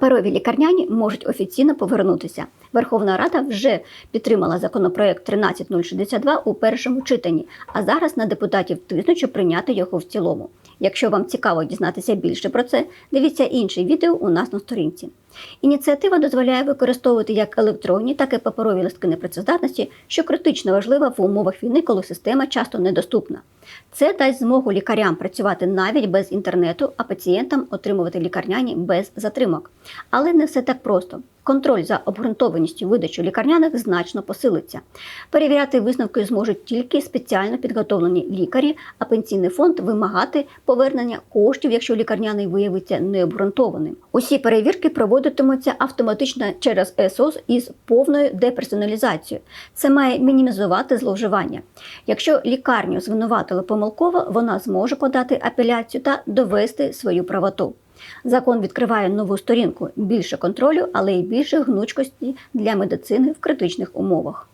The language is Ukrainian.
Паперові лікарняні можуть офіційно повернутися. Верховна Рада вже підтримала законопроект 13062 у першому читанні, а зараз на депутатів тиснуть, щоб прийняти його в цілому. Якщо вам цікаво дізнатися більше про це, дивіться інше відео у нас на сторінці. Ініціатива дозволяє використовувати як електронні, так і паперові листки непрацездатності, що критично важлива в умовах війни, коли система часто недоступна. Це дасть змогу лікарям працювати навіть без інтернету, а пацієнтам отримувати лікарняні без затримок. Але не все так просто. Контроль за обґрунтованістю видачі лікарняних значно посилиться. Перевіряти висновки зможуть тільки спеціально підготовлені лікарі, а пенсійний фонд вимагати повернення коштів, якщо лікарняний виявиться необґрунтованим. Усі перевірки проводитимуться автоматично через ЕСОС із повною деперсоналізацією. Це має мінімізувати зловживання. Якщо лікарню звинуватили помилково, вона зможе подати апеляцію та довести свою правоту. Закон відкриває нову сторінку більше контролю, але й більше гнучкості для медицини в критичних умовах.